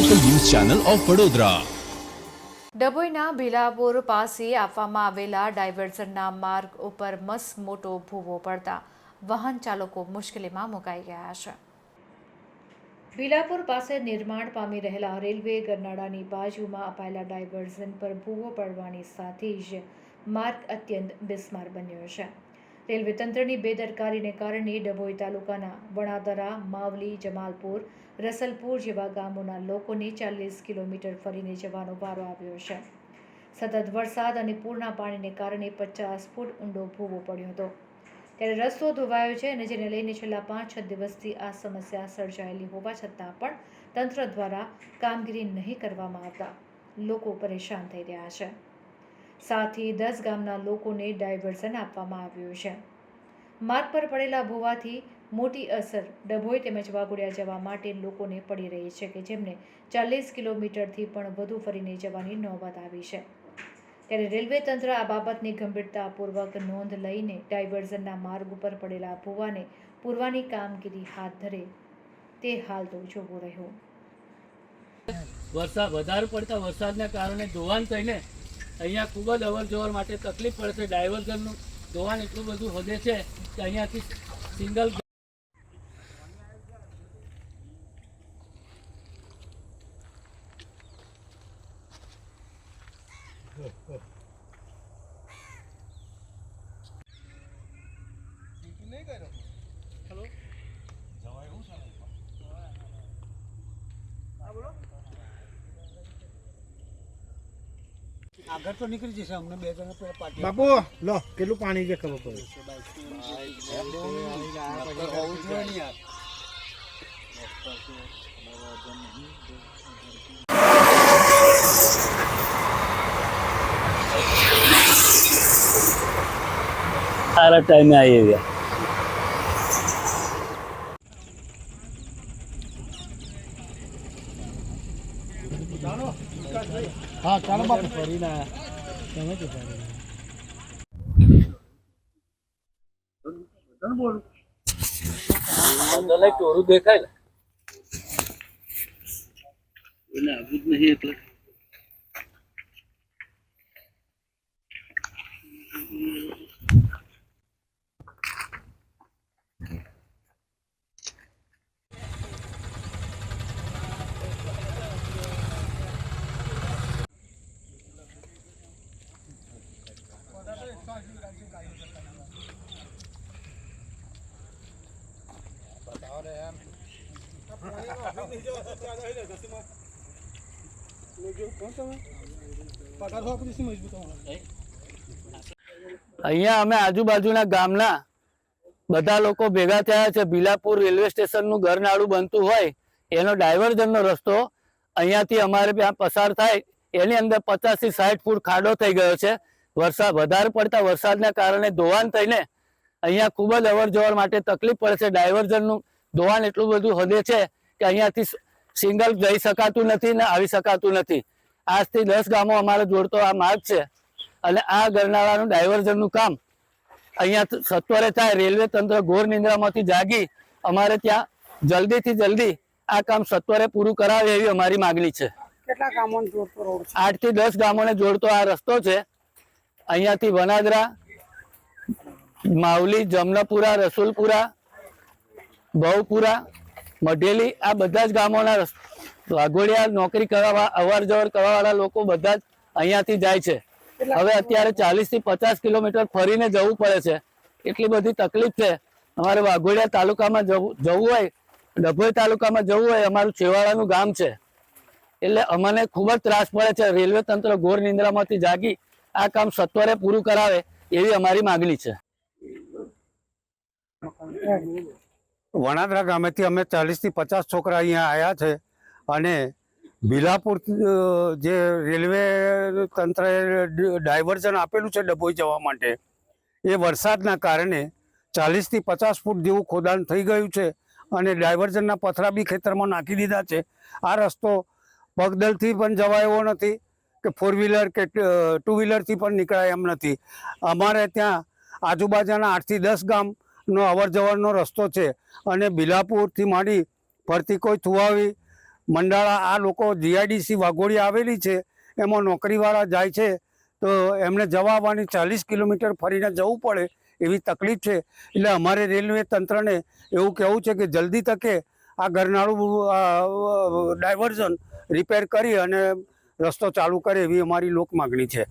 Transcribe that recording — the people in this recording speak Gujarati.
ચેનલ ઓફ વડોદરા ડભોઈના ભીલાપુર પાસે આપવામાં આવેલા ડાયવર્ઝનના માર્ગ ઉપર મસ મોટો ભૂવો પડતા વાહન ચાલકો મુશ્કેલીમાં મુકાઈ ગયા છે. ભીલાપુર પાસે નિર્માણ પામી રહેલા રેલવે ગરનાળાની બાજુમાં અપાયેલા ડાયવર્ઝન પર ભૂવો પડવાની સાથે જ માર્ગ અત્યંત બિસ્માર બન્યો છે. રેલવે તંત્રની બેદરકારીને કારણે ડભોઈ તાલુકાના વણાદરા, માવલી, જમાલપુર, રસલપુર જેવા ગામોના લોકોને ચાલીસ કિલોમીટર ફરીને જવાનો વારો આવ્યો છે. સતત વરસાદ અને પૂરના પાણીને કારણે પચાસ ફૂટ ઊંડો ભૂવો પડ્યો હતો. ત્યારે રસ્તો ધોવાયો છે અને જેને લઈને છેલ્લા પાંચ છ દિવસથી આ સમસ્યા સર્જાયેલી હોવા છતાં પણ તંત્ર દ્વારા કામગીરી નહીં કરવામાં આવતા. લોકો પરેશાન થઈ રહ્યા છે. સાતથી દસ ગામના લોકોને ડાયવર્ઝન આપવામાં આવ્યું છે. માર્ગ પર પડેલા ભોવાથી મોટી અસર ડભોઈ તેમજ વાઘોડિયા જવા માટે લોકોને પડી રહી છે કે જેમને ચાલીસ કિલોમીટરથી પણ વધુ ફરીને જવાની નોબત આવી છે. ત્યારે રેલવે તંત્ર આ બાબતની ગંભીરતાપૂર્વક નોંધ લઈને ડાયવર્ઝનના માર્ગ ઉપર પડેલા ભોવાને પૂરવાની કામગીરી હાથ ધરે તે હાલ તો જોવો રહ્યો. વરસાદ વધારે પડતા વરસાદના કારણે ધોવાણ થઈને અહીંયા ખૂબ જ અવર જવર માટે તકલીફ પડે છે. ડાયવર્ઝનનું ધોવાણ એટલું બધું વધે છે કે અહીંયાથી સિંગલ આગળ તો નીકળી જશે. અમને બે જણા પેલા પાટી બાપુ લો કેટલું પાણી છે ખબર પડે. સારા ટાઈમે આવી ગયા હા ચાલો બાપુ. ટોરું દેખાય ને? આવું જ નહીં એટલે. અહીંયા અમે આજુબાજુના ગામના બધા લોકો ભેગા થયા છે. ભીલાપુર રેલવે સ્ટેશનનું ઘરનાળું બનતું હોય, એનો ડાયવર્ઝનનો રસ્તો અહીંયાથી અમારે ત્યાં પસાર થાય. એની અંદર પચાસથી સાઠ ફૂટ ખાડો થઈ ગયો છે. વરસાદ વધારે પડતા વરસાદના કારણે ધોવાણ થઈને અહીંયા ખૂબ જ અવર માટે તકલીફ પડે છે. ડાયવર્ઝનનું ધોવાણ એટલું બધું હદે છે કે અહીંયાથી સિંગલ જઈ શકાતું નથી ને આવી શકાતું નથી. આજથી દસ ગામો અમારે જોડતો આ માર્ગ છે અને આ ગરનાળાનું ડાયવર્ઝનનું કામ અહીંયા સત્વરે થાય રેલવે તંત્ર ઘોર નિંદ્રામાંથી જાગી અમારે ત્યાં જલ્દીથી જલ્દી આ કામ સત્વરે પૂરું કરાવે એવી અમારી માગણી છે. કેટલા ગામોને જોડતો રોડ છે? આઠથી દસ ગામોને જોડતો આ રસ્તો છે. અહીંયાથી વનાદરા માવલી જમનાપુરા રસુલપુરા ભવપુરા મઢેલી, આ બધા જ ગામોના વાઘોડિયા નોકરી કરવા અવર જવર કરવાવાળા લોકો બધા જ અહીંયાથી જાય છે. હવે અત્યારે ચાલીસથી પચાસ કિલોમીટર ફરીને જવું પડે છે. એટલી બધી તકલીફ છે. અમારે વાઘોડિયા તાલુકામાં જવું જવું હોય, ડભોઈ તાલુકામાં જવું હોય, અમારું છેવાડાનું ગામ છે. એટલે અમને ખૂબ જ ત્રાસ પડે છે. રેલવે તંત્ર ઘોર નિંદ્રામાંથી જાગી આ કામ સત્વરે પૂરું કરાવે એવી અમારી માગણી છે. વણાદરા ગામેથી અમે ચાલીસથી પચાસ છોકરા અહીંયા આવ્યા છે અને બિલાપુર જે રેલવે તંત્રએ ડાયવર્ઝન આપેલું છે ડભોઈ જવા માટે, એ વરસાદના કારણે ચાલીસથી પચાસ ફૂટ જેવું ખોદાણ થઈ ગયું છે અને ડાયવર્ઝનના પથરા બી ખેતરમાં નાખી દીધા છે. આ રસ્તો પગદલથી પણ જવાય એવો નથી કે ફોર વ્હીલર કે ટુ વ્હીલરથી પણ નીકળાય એમ નથી. અમારે ત્યાં આજુબાજુના આઠથી દસ ગામનો અવર જવરનો રસ્તો છે અને બિલાપુરથી માંડી ફરતી કોઈ થુવાવી મંડાળા આ લોકો જીઆઈડીસી વાઘોડી આવેલી છે, એમાં નોકરીવાળા જાય છે, તો એમને જવા આવવાની ચાલીસ કિલોમીટર ફરીને જવું પડે એવી તકલીફ છે. એટલે અમારે રેલવે તંત્રને એવું કહેવું છે કે જલ્દી તકે આ ગરનાળું ડાયવર્ઝન રિપેર કરી અને રસ્તો ચાલુ કરે એવી અમારી લોક માગણી છે.